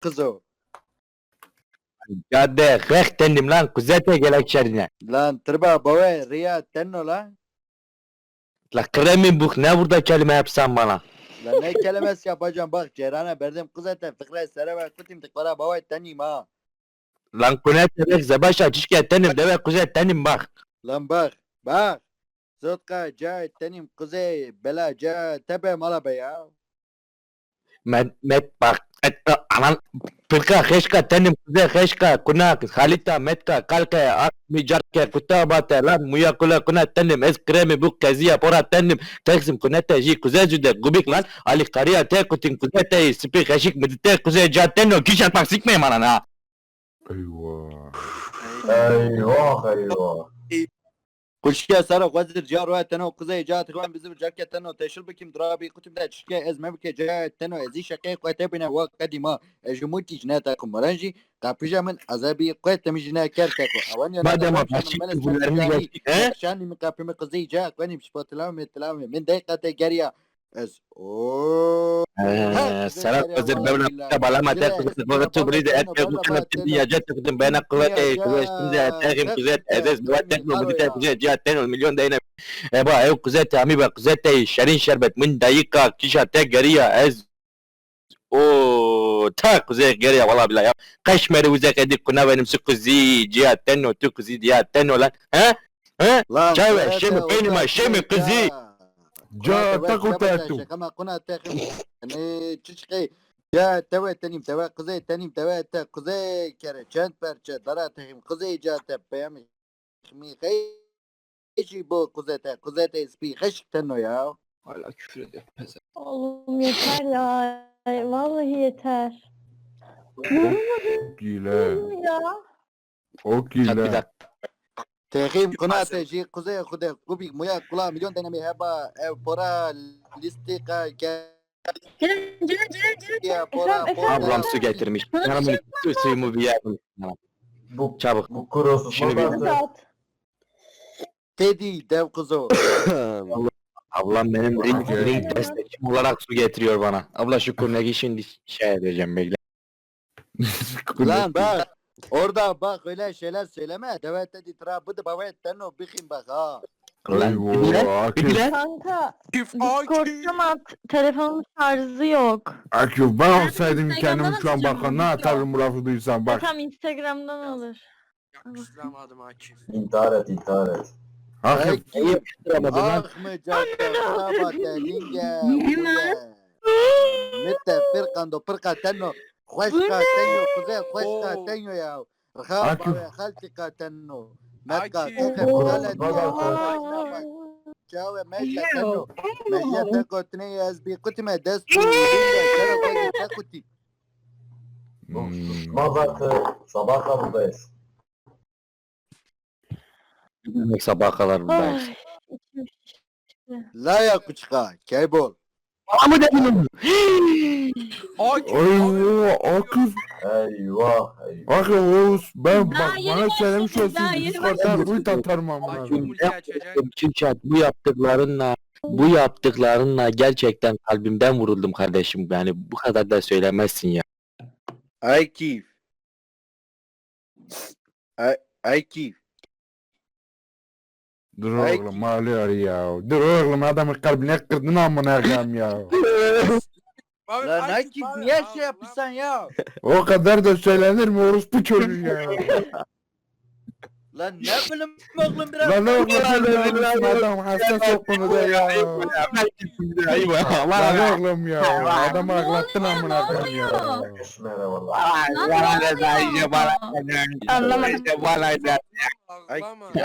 kız o. Cadde rek dendim lan kuzete gelek şerine. Lan tırba baba riya tenno lan. La kremin buk ne burada kelime yapsan bana. Lan ne kelimesi yapacağım bak Cerrah'a verdim kız ete fıkra sereme kutim tıklara baba teniyim ha. Lan kunete rek zebaşa çişke tenim deve kuzet tenim bak. Lan bak bak. Zotka ca tenim kuzey bela ca tepe mala be ya. Met, met bak. Et, a- anan Pirka heşka tenim kuze heşka kunak halita metka kalke akmi jarke kutabate lan muya kula kuna tenim es kremi buk keziya pora tenim teksim kunete ji kuze züde gubik lan ali kariya te kutin kuzete sipi heşik medite kuze ca tenno kişat bak sikmeyin bana ha. Eyvah. Eyvah eyvah. Kuşke sarı vazir ca roya teno kuzey ca tıkvan bizim jarke teno teşil bikim durabi kutim da çişke ez mevke ca teno ezi şake kuyte bine wa kadima ejumuti jnata kumaranji kapıja min azabi kuyte mi jina kerke ko avan yana da abi bakşanım şik men küfürlerini esmani geçtik he. Şani mi kızı geriya ez Eee, Serap Kızır Mevla Balama Tek Kızır Kızır Brize Et Kızır Kızır Yacet Kızır Bena Kıvete Kızır Şimdi Eteğim Kızır Ezez Muvat Tek Kızır Tek Kızır Cihat Ten Milyon Deyne Eba Ev Kızır Tami Be Kızır Tey Şerin Şerbet Min Dayika Kişa Tek Geriya Ez O ta kuzey geriye valla billahi ya. Kaşmeri uzak edik kuna benim su kuzi ortaya şabata tu. şakama kuna tekim. Ne çişke ya teve tenim teve kuzey tenim teve te kuzey kere çent perçe dara tekim kuzey ca te peyami. Mi Eşi bu kuzey te kuzey te ispi heşik tenno ya. Hala küfür ediyor. Peze. Oğlum yeter ya. Vallahi yeter. Gile. ya. O Çat bir gile. dakika. Te ji kuzey kuzey kubik muya kula milyon denemi heba ev pora listika ke Ceren, Ceren, ya. Ablam su getirmiş. Bana bir Yanımın su suyumu bir yerim. Bu, Çabuk. bu kurosuz Şimdi bir- Hadi at. Tedi dev kuzu. Ablam benim ring, Okey. ring destekçim olarak su getiriyor bana. Abla şu kurneki şimdi şey edeceğim bekle. Lan bak. Orada bak öyle şeyler söyleme. Devet dedi trabıdı bavet tenno bikim bak ha. Eyvah. Akif. Kanka Küf Discord'dan at. Telefonun şarjı yok. Akif ben olsaydım Instagram'dan kendim şu an onu, ne atarım bu lafı duysam bak. Tam Instagram'dan alır. Yakıştıramadım Akif. intihar et intihar et. Akif. İyi yapıştıramadım lan. Ah mı cadde trabate linge. uye. Mitte firkando firka tenno. Hoşka tenno kuzey hoşka Oo. tenno ya. Rhaba Akif. ve haltika tenno. Metka Akif. tekem Oo. galet Baba, ya. baba. Çave meja tenno. Meja teko tne yazbi kutime destu. Linge kere koyge tekuti. Hmm. Mazartı sabahla buradayız. Demek sabah kadar buradayız. Ay, içim şişti. La ya kuçka. Keybol. Bana mı dedin? Akif. Eyvah Akif. Eyvah eyvah. Akif Oğuz ben Daha bak yeni bana söylemiş başladık, olsun daha yeni Discord'dan kuyut atarım amına. Akif koyayım. multi açacak. Kürşat bu yaptıklarınla bu yaptıklarınla gerçekten kalbimden vuruldum kardeşim. Yani bu kadar da söylemezsin ya. Ay kif. Ay, ay kif. Dur Ay- oğlum ağlıyor ya. Dur oğlum adamın kalbine kırdın amına koyayım ya. Abi, Lan Akif niye şey yapıyorsun ya? O kadar da söylenir mi orospu çocuğu ya? Lan ne bileyim oğlum biraz. Lan oğlum söylenir mi adam hasta sokunu da ya. Lan oğlum ya. Adamı ağlattın amına koyayım ya. Valla. Anlamadım. Ay Ağlama. kif.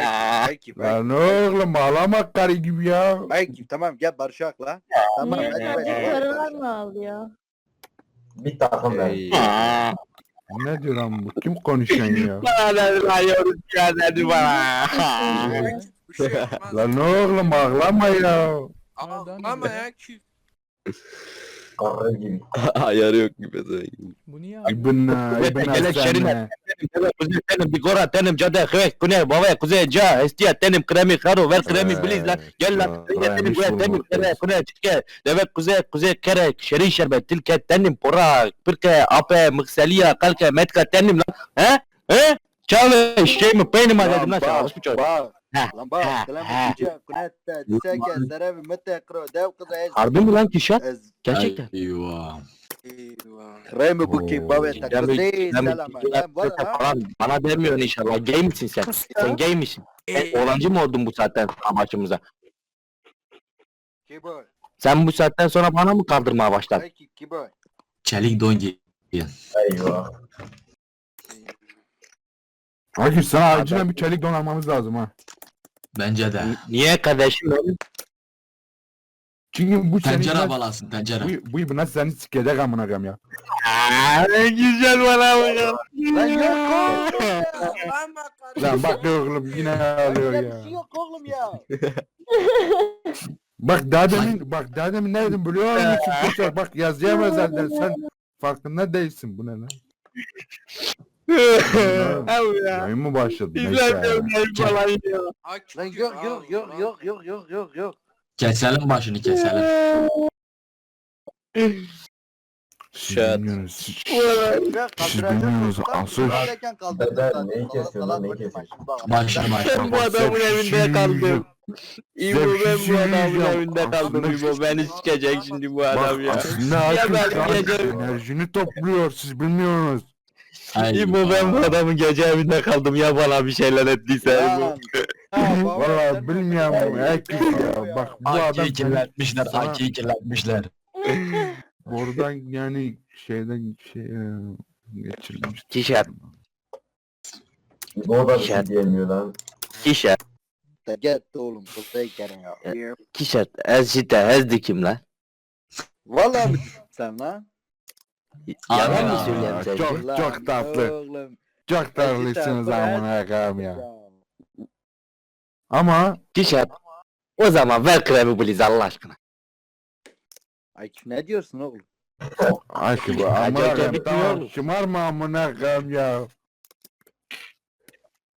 Ay kif. ay Lan oğlum ağlama karı gibi ya. kif tamam gel barışak la. Tamam Niye karılar mı ağlıyor? Bir takım ben. Ne diyor lan bu? Kim konuşuyor ya? Akif bir şey yapmaz. Lan oğlum ağlama ya. Ağlama ya Akif. Karı gibi. Ayarı yok gibi. Bu niye İbn İbn Gele şerine. Aslan'a. deve kuze tenim tenim cade hek kune baba kuze ca estiya tenim kremi karo ver kremi please lan. Gel lan. Tenim kure tenim kere kune çike deve kuze kuze kere şerin şerbet tilke tenim pora pirke ape mıkseliya kalke metka tenim lan. He? He Çalış şey mi? Benim adım nasıl? Orospu çocuğu. Lan bak selam okuyacağım. Kunette, Diseke, Serevi, Mete, Kro, Dev Kızı, Ez. Harbi mi lan Kişat? Gerçekten. Eyvah. Remi bu ki babeta kızı selam. Bana demiyorsun inşallah. Gay misin sen? Sen gay misin? Ee, Olancı mı oldun bu saatten başımıza? Kiboy. Sen bu saatten sonra bana mı kaldırmaya başladın? Kiboy. Çelik dongi. Eyvah. Akif sana acilen bir çelik don almamız lazım ha. Bence de. Ni- Niye kardeşim oğlum? Çünkü bu Tencere senin balasın tencere. bu, bu ibne seni sikecek amına koyayım ya. Aa, ne güzel bana bu ya. Lan yok oğlum ya. Lan bak oğlum yine ağlıyor Öyle bir şey ya. yok oğlum ya. Bak daha demin bak daha demin ne dedim biliyor musun? Bak yazıyamaz zaten sen farkında değilsin bu ne lan? Abi ya. Yayın mı başladı? Neyse Güzel ya. dövmeyi falan ya. Lan yok yok yok yok yok yok yok yok. Keselim başını keselim. Şat. siz- bilmiyorsunuz, asıl- Dede, neyi kesiyorsun lan, neyi kesiyorsun? Başını başını. Ben bu adamın evinde kaldım. İbo ben bu adamın evinde kaldım İbo beni sikecek şimdi bu adam ya. aslında Ya gece- enerjini topluyor siz bilmiyorsunuz. İbo ben bu adamın gece evinde kaldım ya bana bir şeyler ettiyse İbo. Ya baba, Valla sen bilmiyorum Akif ya. Bak bu adam AK'yi kirletmişler. Sana- AK'yi kirletmişler. Oradan yani şeyden şey e, geçirilmiş. Kişer, Bu da bir şey diyemiyor lan. kişer, Git oğlum gelin ya. kişer. Ez işte ez dikim lan. Vallahi mi sen lan? Yalan mı söylüyorum çok- sence? Lan çok tatlı. Oğlum. Çok tatlısınız Akif, amına koyayım ya. Ama Kişer. O zaman ver kremi please Allah aşkına. Akif ne diyorsun oğlum? Akif Acayip amına koyayım bitmiyor tamam şımarma amına koyayım ya.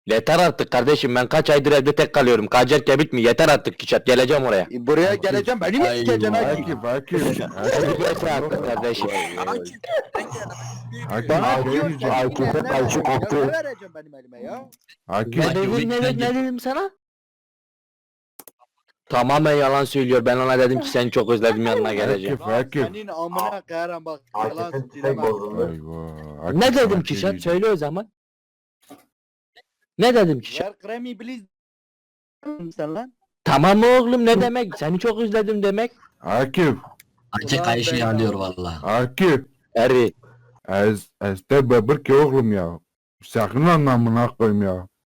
Yeter artık kardeşim ben kaç aydır evde tek kalıyorum. Kacer kebit mi? Yeter artık Kişat geleceğim oraya. E, Buraya geleceğim beni mi sikeceksin. Akif? Akif Akif. Yeter artık kardeşim. Akif, gel. Akif Bana Akif Akif'e ne karşı vereceğim? koktu. Vereceğim benim elime ya? Akif Ne dedim ne, dedim sana? Tamamen yalan söylüyor. Ben ona dedim ki seni çok özledim yanına geleceğim. Akif Akif. Senin amına kayarım bak. Yalan Akif'in tüfek söyleme. bozuldu. Eyvah. Akif, Ne dedim sana ki şey Şat? diyeceğim. Söyle o zaman. Ne dedim ki? Ver kremi please. Sen lan. Tamam oğlum ne demek? Seni çok özledim demek. Akif AK kayışı yağlıyor valla. Akif. Eri. Ez ez de bebek ki oğlum ya. Sakın anlamına koyayım ya.